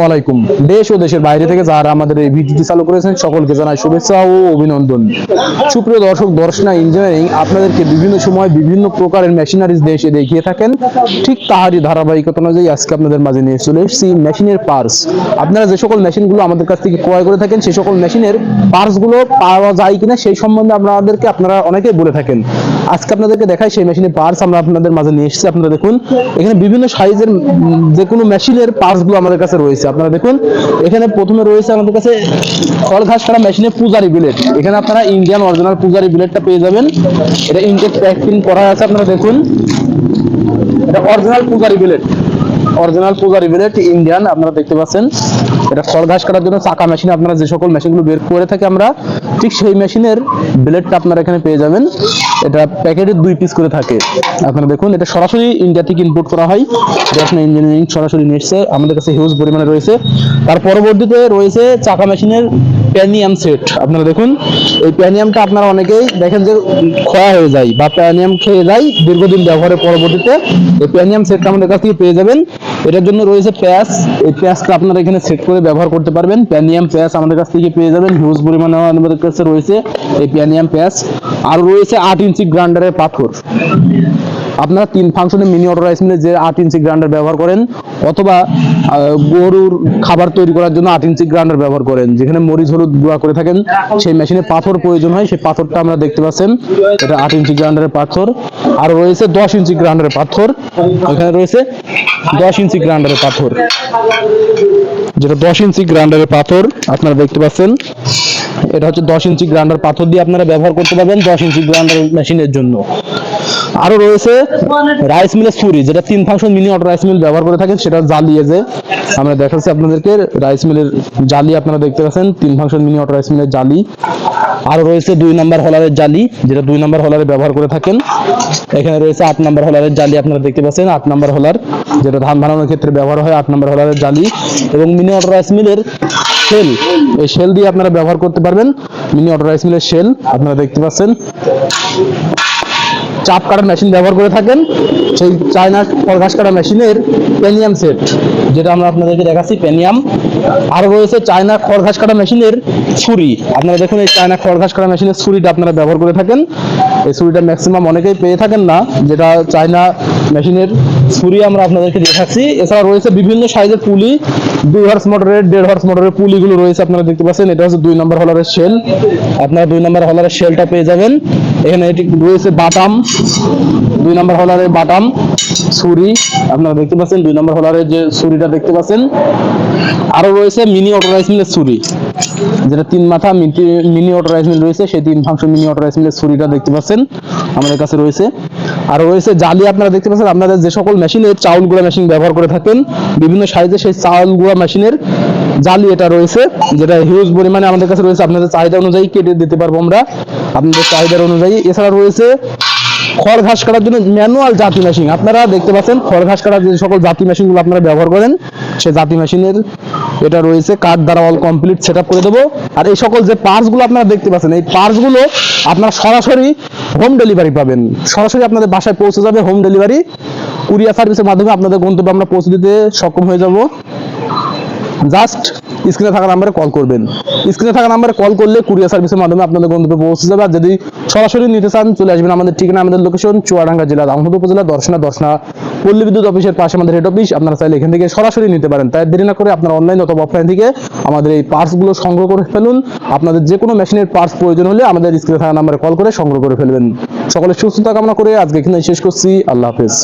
ওয়ালাইকুম দেশ ও দেশের বাইরে থেকে যারা আমাদের এই ভিডিওটি চালু করেছেন, সকলকে জানাই শুভেচ্ছা ও অভিনন্দন। সুপ্রিয় দর্শক, দর্শনা ইঞ্জিনিয়ারিং আপনাদেরকে বিভিন্ন সময় বিভিন্ন প্রকারের মেশিনারিজ দেশে দেখিয়ে থাকেন। ঠিক তাহারই ধারাবাহিকতা অনুযায়ী আজকে আপনাদের মাঝে নিয়ে চলে এসেছি মেশিনের পার্টস আপনারা যে সকল মেশিনগুলো আমাদের কাছ থেকে ক্রয় করে থাকেন সেই সকল মেশিনের পার্টসগুলো পাওয়া যায় কিনা, সেই সম্বন্ধে আপনাদেরকে আপনারা অনেকেই বলে থাকেন। আজকে আপনাদেরকে দেখাই সেই মেশিনের পার্টস আমরা আপনাদের মাঝে নিয়ে এসেছি। আপনারা দেখুন, এখানে বিভিন্ন সাইজের যে কোনো মেশিনের পার্টসগুলো আমাদের কাছে রয়েছে। আপনারা দেখুন, এখানে প্রথমে রয়েছে আমাদের কাছে ফল ঘাস কাটা মেশিনে পূজারি বিলেট। এখানে আপনারা ইন্ডিয়ান অরিজিনাল পূজারি বিলেটটা পেয়ে যাবেন। এটা ইনটেক প্যাকিং করা আছে, আপনারা দেখুন। এটা অরিজিনাল পূজারি বিলেট। অরিজিনাল পূজারি বিলেট ইন্ডিয়ান আপনারা দেখতে পাচ্ছেন। এটা খড় ঘাস কাটার জন্য চাকা মেশিন আপনারা যে সকল মেশিনগুলো বের করে থাকি আমরা, ঠিক সেই মেশিনের ব্লেডটা আপনারা এখানে পেয়ে যাবেন। এটা প্যাকেটে দুই পিস করে থাকে। আপনারা দেখুন, এটা সরাসরি ইন্ডিয়া থেকে ইম্পোর্ট করা হয়। যেটা ইঞ্জিনিয়ারিং সরাসরি নিয়ে আমাদের কাছে হিউজ পরিমাণে রয়েছে। তার পরবর্তীতে রয়েছে চাকা মেশিনের প্যানিয়াম সেট। আপনারা দেখুন, এই প্যানিয়ামটা আপনারা অনেকেই দেখেন যে ক্ষয় হয়ে যায় বা প্যানিয়াম খেয়ে যায়, দীর্ঘদিন ব্যবহারের পরবর্তীতে এই প্যানিয়াম সেটটা আমাদের কাছ থেকে পেয়ে যাবেন। এটার জন্য রয়েছে প্যাচ। এই প্যাচটা আপনারা এখানে সেট করে ব্যবহার করতে পারবেন। প্যানিয়াম প্যাচ আমাদের কাছ থেকে পেয়ে যাবেন। হিউজ পরিমাণে আমাদের কাছে রয়েছে এই প্যানিয়াম প্যাচ। আর রয়েছে আট ইঞ্চি গ্রাইন্ডারের পাথর। আপনারা তিন ফাংশনে মিনি অটো রাইস মিলে যে আট ইঞ্চি গ্রাইন্ডার ব্যবহার করেন, অথবা গরুর খাবার তৈরি করার জন্য আট ইঞ্চি গ্রাইন্ডার ব্যবহার করেন। যেখানে মরিচ, হলুদ গুঁড়া করে থাকেন, সেই মেশিনে পাথর প্রয়োজন হয়, সেই পাথরটা আমরা দেখতে পাচ্ছেন। এটা আট ইঞ্চি গ্রাইন্ডারের পাথর। আর রয়েছে দশ ইঞ্চি গ্রাইন্ডারের পাথর। এখানে রয়েছে দশ ইঞ্চি গ্রাইন্ডারের পাথর। যেটা দশ ইঞ্চি গ্রাইন্ডারের পাথর, আপনারা দেখতে পাচ্ছেন। এটা হচ্ছে দশ ইঞ্চি গ্রাইন্ডার পাথর দিয়ে আপনারা ব্যবহার করতে পারবেন দশ ইঞ্চি গ্রাইন্ডার মেশিনের জন্য। আরও রয়েছে রাইস মিলের ছুরি, যেটা তিন function mini auto rice mill ব্যবহার করে থাকেন, সেটা জ্বালিয়ে যে আমরা দেখাচ্ছি আপনাদেরকে রাইস মিলের জালি আপনারা দেখতে পাচ্ছেন, তিন ফাংশন মিনি অটো রাইস মিলের জালি। আরও রয়েছে দুই নাম্বার হলারের জালি, যেটা দুই নাম্বার হলারে ব্যবহার করে থাকেন। এখানে রয়েছে আট নাম্বার হলারের জালি আপনারা দেখতে পাচ্ছেন, আট নাম্বার হলার, যেটা ধান বানানোর ক্ষেত্রে ব্যবহার হয়, আট নাম্বার হলারের জালি। এবং মিনি অটো রাইস মিলের শেল এই শেল দিয়ে আপনারা ব্যবহার করতে পারবেন। মিনি অটো রাইস মিলের শেল আপনারা দেখতে পাচ্ছেন। চাপ কাটার মেশিন ব্যবহার করে থাকেন। সেই চায়না ফল ঘাস কাটা মেশিনের পেনিয়াম সেট যেটা আমরা আপনাদেরকে দেখাচ্ছি, পেনিয়াম। আরও রয়েছে চায়না খড় ঘাস কাটা মেশিনের ছুরি। আপনারা দেখুন, এই চায়না খড় ঘাস কাটা মেশিনের ছুরিটা আপনারা ব্যবহার করে থাকেন। এই ছুরিটা ম্যাক্সিমাম অনেকেই পেয়ে থাকেন না, যেটা চায়না মেশিনের ছুরি আমরা আপনাদেরকে দেখাচ্ছি। এছাড়া রয়েছে বিভিন্ন সাইজের পুলি। দুই হর্স মোটরের দেড় হর্স মোটরের পুলিগুলো রয়েছে, আপনারা দেখতে পাচ্ছেন। এটা হচ্ছে দুই নম্বর হলারের শেল আপনারা দুই নম্বর হলারের শেলটা পেয়ে যাবেন। এখানে এটি রয়েছে বাটাম। দুই নম্বর হলারের বাটাম ছুরি। আপনারা দেখতে পাচ্ছেন, দুই নম্বর হলারের যে ছুরিটা দেখতে পাচ্ছেন। আরও রয়েছে মিনি অটো রাইস মিলের ছুরি। যেটা তিন মাথা মিনি অটো রাইস মিল রয়েছে, সেই তিন ফাংশন মিনি অটো রাইস মিলের ছুরিটা দেখতে পাচ্ছেন। আমাদের কাছে রয়েছে। আর রয়েছে জালি, আপনারা দেখতে পাচ্ছেন আপনাদের যে সকল মেশিনে চাউল গুঁড়া মেশিন ব্যবহার করে থাকেন, বিভিন্ন সাইজে সেই চাউল গুঁড়া মেশিনের জালি এটা রয়েছে, যেটা হিউজ পরিমাণে আমাদের কাছে রয়েছে। আপনাদের চাহিদা অনুযায়ী কেটে দিতে পারব আমরা। আপনাদের চাহিদার অনুযায়ী। এছাড়া রয়েছে খড় ঘাস কাটার জন্য ম্যানুয়াল জাতি মেশিন আপনারা দেখতে পাচ্ছেন খড় ঘাস কাটার যে সকল জাতি মেশিনগুলো আপনারা ব্যবহার করেন সেই জাতি মেশিনের এটা রয়েছে, কাঠ দ্বারা অল কমপ্লিট সেট করে দেবো। আর এই সকল যে পার্টসগুলো আপনারা দেখতে পাচ্ছেন, এই পার্টসগুলো আপনারা সরাসরি হোম ডেলিভারি পাবেন। সরাসরি আপনাদের বাসায় পৌঁছে যাবে হোম ডেলিভারি কুরিয়ার সার্ভিসের মাধ্যমে আপনাদের গন্তব্যে আমরা পৌঁছে দিতে সক্ষম হয়ে যাব। জাস্ট স্ক্রিনে থাকা নাম্বারে কল করবেন। স্ক্রিনে থাকা নাম্বারে কল করলে কুরিয়ার সার্ভিসের মাধ্যমে আপনাদের গন্তব্যে পৌঁছে যাবে। আর যদি সরাসরি নিতে চান, চলে আসবেন আমাদের ঠিকানা, আমাদের লোকেশন চুয়াডাঙ্গা জেলা রামহদ উপজেলা, দর্শনা দর্শনা, পল্লী বিদ্যুৎ অফিসের পাশে আমাদের হেড অফিস আপনারা চাইলে এখান থেকে সরাসরি নিতে পারেন। তাই দেরি না করে আপনারা অনলাইন অথবা অফলাইন থেকে আমাদের এই পার্টসগুলো সংগ্রহ করে ফেলুন। আপনাদের যে কোনো মেশিনের পার্টস প্রয়োজন হলে আমাদের স্ক্রিনে থাকা নাম্বারে কল করে সংগ্রহ করে ফেলবেন। সকলের সুস্থতা কামনা করে আজকে এখানে শেষ করছি। আল্লাহ হাফেজ।